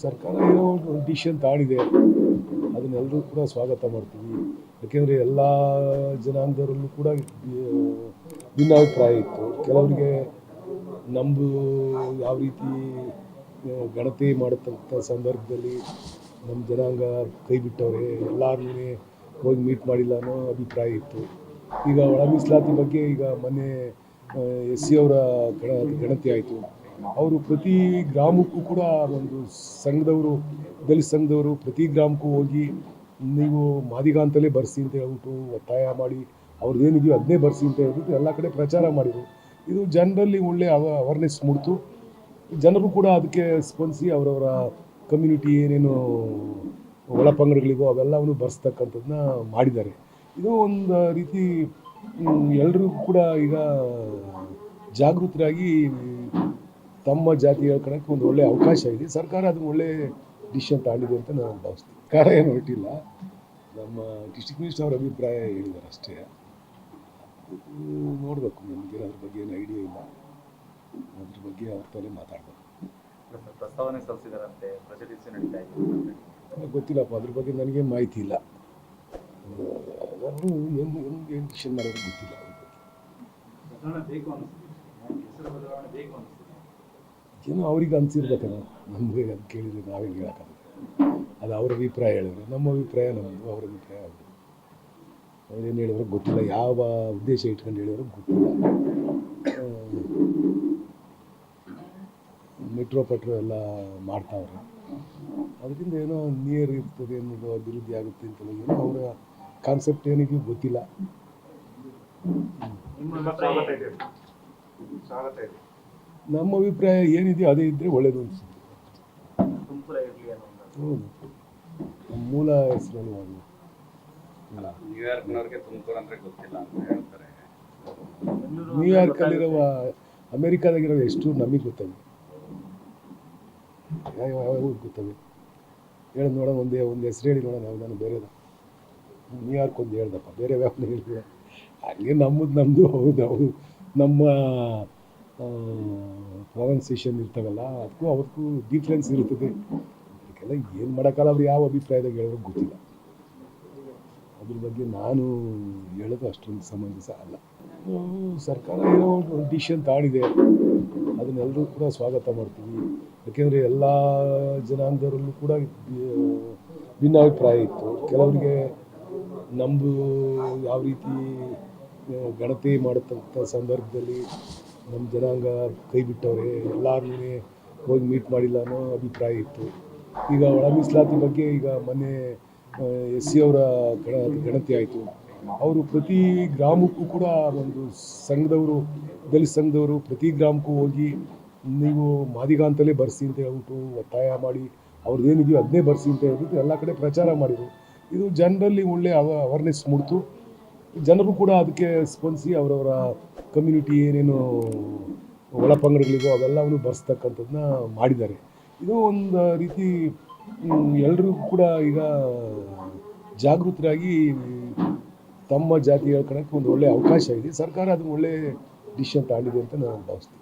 ಸರ್ಕಾರ ಏನೋ ಒಂದು ಡಿಶನ್ ತಾಳಿದೆ. ಅದನ್ನೆಲ್ಲರೂ ಕೂಡ ಸ್ವಾಗತ ಮಾಡ್ತೀವಿ. ಯಾಕೆಂದರೆ ಎಲ್ಲ ಜನಾಂಗದವರಲ್ಲೂ ಕೂಡ ಭಿನ್ನಾಭಿಪ್ರಾಯ ಇತ್ತು. ಕೆಲವರಿಗೆ ನಮ್ಮದು ಯಾವ ರೀತಿ ಗಣತಿ ಮಾಡತಕ್ಕಂಥ ಸಂದರ್ಭದಲ್ಲಿ ನಮ್ಮ ಜನಾಂಗ ಕೈ ಬಿಟ್ಟವ್ರೆ ಎಲ್ಲಾರೂ ಹೋಗಿ ಮೀಟ್ ಮಾಡಿಲ್ಲ ಅನ್ನೋ ಅಭಿಪ್ರಾಯ ಇತ್ತು. ಈಗ ಒಳ ಮೀಸಲಾತಿ ಬಗ್ಗೆ ಈಗ ಮೊನ್ನೆ ಎಸ್ ಸಿ ಅವರ ಗಣ, ಗಣತಿ ಆಯಿತು. ಅವರು ಪ್ರತಿ ಗ್ರಾಮಕ್ಕೂ ಕೂಡ ಒಂದು ಸಂಘದವರು, ದಲಿತ ಸಂಘದವರು ಪ್ರತಿ ಗ್ರಾಮಕ್ಕೂ ಹೋಗಿ ನೀವು ಮಾದಿಗ ಅಂತಲೇ ಬರ್ಸಿ ಅಂತ ಹೇಳ್ಬಿಟ್ಟು ಒತ್ತಾಯ ಮಾಡಿ, ಅವ್ರದ್ದೇನಿದೆಯೋ ಅದನ್ನೇ ಬರ್ಸಿ ಅಂತ ಹೇಳ್ಬಿಟ್ಟು ಎಲ್ಲ ಕಡೆ ಪ್ರಚಾರ ಮಾಡಿದರು. ಇದು ಜನರಲ್ಲಿ ಒಳ್ಳೆ ಅವ ಅವೇರ್ನೆಸ್ ಮೂಡ್ತು. ಜನರು ಕೂಡ ಅದಕ್ಕೆ ಸ್ಪಂದಿಸಿ ಅವರವರ ಕಮ್ಯುನಿಟಿ ಏನೇನು ಒಳಪಂಗಡಗಳಿಗೋ ಅವೆಲ್ಲವನ್ನು ಬರ್ಸ್ತಕ್ಕಂಥದ್ದನ್ನ ಮಾಡಿದ್ದಾರೆ. ಇದು ಒಂದು ರೀತಿ ಎಲ್ರಿಗೂ ಕೂಡ ಈಗ ಜಾಗೃತರಾಗಿ ತಮ್ಮ ಜಾತಿ ಹೇಳ್ಕೊಳಕ್ಕೆ ಒಂದು ಒಳ್ಳೆಯ ಅವಕಾಶ ಇದೆ. ಸರ್ಕಾರ ಅದು ಒಳ್ಳೆ ಡಿಸಿಷನ್ ತಗೊಂಡಿದೆ ಅಂತ ನಾನು ಭಾವಿಸ್ತೀನಿ. ಕಾರ ಏನು ಹೊಟ್ಟಿಲ್ಲ ನಮ್ಮ ಡಿಸ್ಟ್ರಿಕ್ಟ್ ಮಿನಿಸ್ಟರ್ ಅವರ ಅಭಿಪ್ರಾಯ ಹೇಳಿದ್ದಾರೆ ಅಷ್ಟೇ. ನೋಡಬೇಕು ನಮಗೆ ಅದ್ರ ಬಗ್ಗೆ ಏನು ಐಡಿಯಾ ಇಲ್ಲ. ಅದ್ರ ಬಗ್ಗೆ ಅವ್ರ ತಲೆ ಮಾತಾಡಬೇಕು. ಪ್ರಸ್ತಾವನೆ ಸಲ್ಲಿಸಿದಾರಂತೆ. ಗೊತ್ತಿಲ್ಲಪ್ಪ ಅದ್ರ ಬಗ್ಗೆ ನನಗೆ ಮಾಹಿತಿ ಇಲ್ಲ. ಅವರು ಏನು ಏನು ಏನು ಡಿಸಿಷನ್ ಮಾಡೋದು ಗೊತ್ತಿಲ್ಲ ಅದ್ರ ಬಗ್ಗೆ ಬದಲಾವಣೆ ಬೇಕು ಅನಿಸ್ತಿದೆ ಹೆಸರು ಬದಲಾವಣೆ ಬೇಕು ಅನಿಸ್ತಿದೆ ಏನೋ ಅವ್ರಿಗೆ ಅನ್ಸಿರ್ಬೇಕಲ್ಲ. ನಮಗೆ ಅದು ಕೇಳಿದ್ರೆ ನಾವೇ ಹೇಳೋಕ್ಕಾಗುತ್ತೆ ಅದು ಅವ್ರ ಅಭಿಪ್ರಾಯ ಹೇಳಿದ್ರು, ನಮ್ಮ ಅಭಿಪ್ರಾಯ ನಮ್ಮದು ಅವ್ರ ಅಭಿಪ್ರಾಯ ಅವ್ರದ್ದು. ಏನು ಹೇಳಿದ್ರು ಗೊತ್ತಿಲ್ಲ, ಯಾವ ಉದ್ದೇಶ ಇಟ್ಕೊಂಡು ಹೇಳಿದ್ರು ಗೊತ್ತಿಲ್ಲ. ಮೆಟ್ರೋ ಪಟ್ರೋ ಎಲ್ಲ ಮಾಡ್ತಾವ್ರೆ. ಅದರಿಂದ ಏನೋ ನಿಯರ್ ಇರ್ತದೆ ಅನ್ನೋದು ಅಭಿವೃದ್ಧಿ ಆಗುತ್ತೆ ಅಂತ ಏನೋ ಅವರ ಕಾನ್ಸೆಪ್ಟ್ ಏನಿದೆಯೋ ಗೊತ್ತಿಲ್ಲ. ನಿಮ್ಮ ಅಭಿಪ್ರಾಯ ಏನಿದೆಯೋ ಅದೇ ಇದ್ದರೆ ಒಳ್ಳೇದು ಅನಿಸುತ್ತೆ. ಹೌದು. ನಮ್ಮ ಮೂಲ ಹೆಸರು ಅದು ನ್ಯೂಯಾರ್ಕಲ್ಲಿರುವ ಅಮೇರಿಕಾದಾಗಿರೋ ಎಷ್ಟು ನಮಗೆ ಗೊತ್ತವೆ. ಯಾವ ಯಾವ ಗೊತ್ತವೆ? ಹೇಳಿ ನೋಡೋಣ ಒಂದೇ ಒಂದು ಹೆಸರು ಹೇಳಿ ನೋಡೋಣ ನಾನು ಬೇರೆದ? ನ್ಯೂಯಾರ್ಕ್ ಒಂದು ಹೇಳ್ದಪ್ಪ. ಬೇರೆ ಯಾವ ಹೇಳಿದ್ರೆ ಹಂಗೆ ನಮ್ಮದು ನಮ್ಮದು ಹೌದು ಹೌದು. ನಮ್ಮ ಪ್ರೊನೌನ್ಸಿಯೇಷನ್ ಇರ್ತವಲ್ಲ, ಅದಕ್ಕೂ ಅವಕ್ಕೂ ಡಿಫ್ರೆನ್ಸ್ ಇರ್ತದೆ ಅದಕ್ಕೆಲ್ಲ ಏನು ಮಾಡೋಕ್ಕಲ್ಲ ಅವ್ರು, ಯಾವ ಅಭಿಪ್ರಾಯದಾಗ ಹೇಳೋರು ಗೊತ್ತಿಲ್ಲ. ಅದ್ರ ಬಗ್ಗೆ ನಾನು ಹೇಳೋದು ಅಷ್ಟೊಂದು ಸಮಂಜಸ ಅಲ್ಲ. ಸರ್ಕಾರ ಏನೋ ಒಂದು ಡಿಸಿಷನ್ ತಾಳಿದೆ. ಅದನ್ನೆಲ್ಲರೂ ಕೂಡ ಸ್ವಾಗತ ಮಾಡ್ತೀವಿ. ಯಾಕೆಂದರೆ ಎಲ್ಲ ಜನಾಂಗದವರಲ್ಲೂ ಕೂಡ ಭಿನ್ನಾಭಿಪ್ರಾಯ ಇತ್ತು. ಕೆಲವರಿಗೆ ನಮ್ಮದು ಯಾವ ರೀತಿ ಗಣತಿ ಮಾಡತಕ್ಕಂಥ ಸಂದರ್ಭದಲ್ಲಿ ನಮ್ಮ ಜನಾಂಗ ಕೈ ಬಿಟ್ಟವ್ರೆ ಎಲ್ಲರೂ ಹೋಗಿ ಮೀಟ್ ಮಾಡಿಲ್ಲ ಅನ್ನೋ ಅಭಿಪ್ರಾಯ ಇತ್ತು. ಈಗ ಒಳ ಮೀಸಲಾತಿ ಬಗ್ಗೆ ಈಗ ಮೊನ್ನೆ ಎಸ್ ಸಿ ಅವರ ಗಣ, ಗಣತಿ ಆಯಿತು. ಅವರು ಪ್ರತಿ ಗ್ರಾಮಕ್ಕೂ ಕೂಡ ಒಂದು ಸಂಘದವರು, ದಲಿತ ಸಂಘದವರು ಪ್ರತಿ ಗ್ರಾಮಕ್ಕೂ ಹೋಗಿ ನೀವು ಮಾದಿಗ ಅಂತಲೇ ಬರ್ಸಿ ಅಂತ ಹೇಳ್ಬಿಟ್ಟು ಒತ್ತಾಯ ಮಾಡಿ, ಅವ್ರದ್ದೇನಿದೆಯೋ ಅದನ್ನೇ ಬರ್ಸಿ ಅಂತ ಹೇಳ್ಬಿಟ್ಟು ಎಲ್ಲ ಕಡೆ ಪ್ರಚಾರ ಮಾಡಿದರು. ಇದು ಜನರಲ್ಲಿ ಒಳ್ಳೆ ಅವ ಅವೇರ್ನೆಸ್ ಮೂಡ್ತು. ಜನರು ಕೂಡ ಅದಕ್ಕೆ ಸ್ಪಂದಿಸಿ ಅವರವರ ಕಮ್ಯುನಿಟಿ ಏನೇನು ಒಳಪಂಗಡಗಳಿಗೋ ಅವೆಲ್ಲವನ್ನು ಬರೆಸ್ತಕ್ಕಂಥದ್ದನ್ನ ಮಾಡಿದ್ದಾರೆ. ಇದು ಒಂದು ರೀತಿ ಎಲ್ರಿಗೂ ಕೂಡ ಈಗ ಜಾಗೃತರಾಗಿ ತಮ್ಮ ಜಾತಿ ಹೇಳ್ಕೊಳಕ್ಕೆ ಒಂದು ಒಳ್ಳೆಯ ಅವಕಾಶ ಇದೆ. ಸರ್ಕಾರ ಅದನ್ನ ಒಳ್ಳೆಯ ಡಿಶನ್ ತಾಂಡಿದೆ ಅಂತ ನಾನು ಭಾವಿಸ್ತೀನಿ.